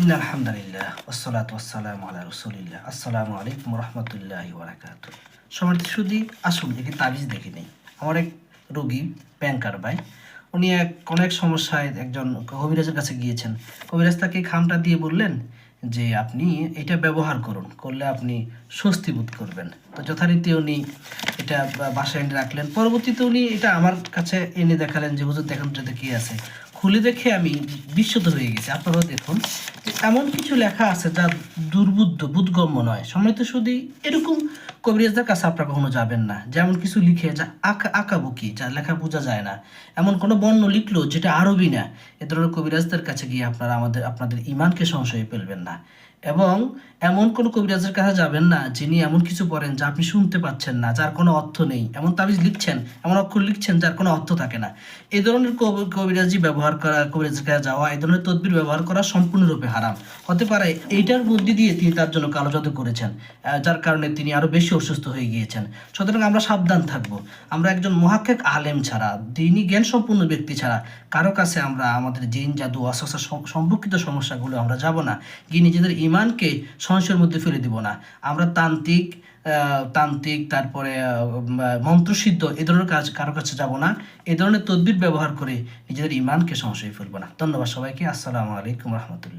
In আলহামদুলিল্লাহ ওসলাত ওসালাম রসুলিল্লাহ আসসালামু আলাইকুম রহমতুল্লাহ বারাকাত শুধু আসুন তাবিজ আমার এক রোগী ভাই, উনি এক কোনো এক সমস্যায় একজন কবিরাজের কাছে গিয়েছেন। কবিরাজ তাকে খামটা দিয়ে বললেন যে, আপনি এটা ব্যবহার করুন, করলে আপনি স্বস্তি বোধ করবেন। তো যথারীতি উনি এটা বাসায় এনে রাখলেন। পরবর্তীতে উনি এটা আমার কাছে এনে দেখালেন যে, হুজুর, দেখেন এটা কি আছে? খুলে দেখে আমি বিস্মিত হয়ে গেছি। আপনারা দেখুন যে এমন কিছু লেখা আছে যা দুর্বুদ্ধ, বোধগম্য নয়। সময় তো শুধু এরকম কবিরাজদের কাছে আপনারা কখনো যাবেন না। যেমন কিছু লিখে যা আঁকা আঁকাবুকি যা লেখা বোঝা যায় না। এমন কোনো বর্ণ লিখলো যেটা আরবি না, এ ধরনের কবিরাজদের কাছে গিয়ে আপনারা আমাদের, আপনাদের ইমানকে সংশয়ে ফেলবেন না। এবং এমন কোনো কবিরাজের কাছে যাবেন না, যিনি এমন কিছু পড়েন যা আপনি শুনতে পাচ্ছেন না, যার কোনো অর্থ নেই। এমন তাবিজ লিখছেন, এমন অক্ষর লিখছেন যার কোনো অর্থ থাকে না। এই ধরনের কবি- কবিরাজি ব্যবহার করা, কবিরাজের কাছে যাওয়া এই ধরনের তদবির ব্যবহার করা সম্পূর্ণরূপে হারাম। হতে পারে এইটার মধ্যে দিয়ে তিনি তার জন্য কালো জাদু করেছেন যার কারণে তিনি আরও বেশি অসুস্থ হয়ে গিয়েছেন। সুতরাং আমরা সাবধান থাকব। আমরা একজন মহাক্কেক আলেম ছাড়া, দিনই জ্ঞান সম্পূর্ণ ব্যক্তি ছাড়া, কারও কাছে আমরা আমাদের জিন, জাদু অস্বস্থ সম্পর্কিত সমস্যাগুলো আমরা যাব না। গিয়ে নিজেদের ইমানকে সংশয়ের মধ্যে ফেলে দিব না। আমরা তান্ত্রিক তান্ত্রিক, তারপরে মন্ত্রসিদ্ধ এ ধরনের কাজ কারও কাছে যাব না। এ ধরনের তদবির ব্যবহার করে নিজেদের ইমানকে সংশয় ফেলব না। ধন্যবাদ সবাইকে। আসসালামু আলাইকুম রহমতুল্লাহ।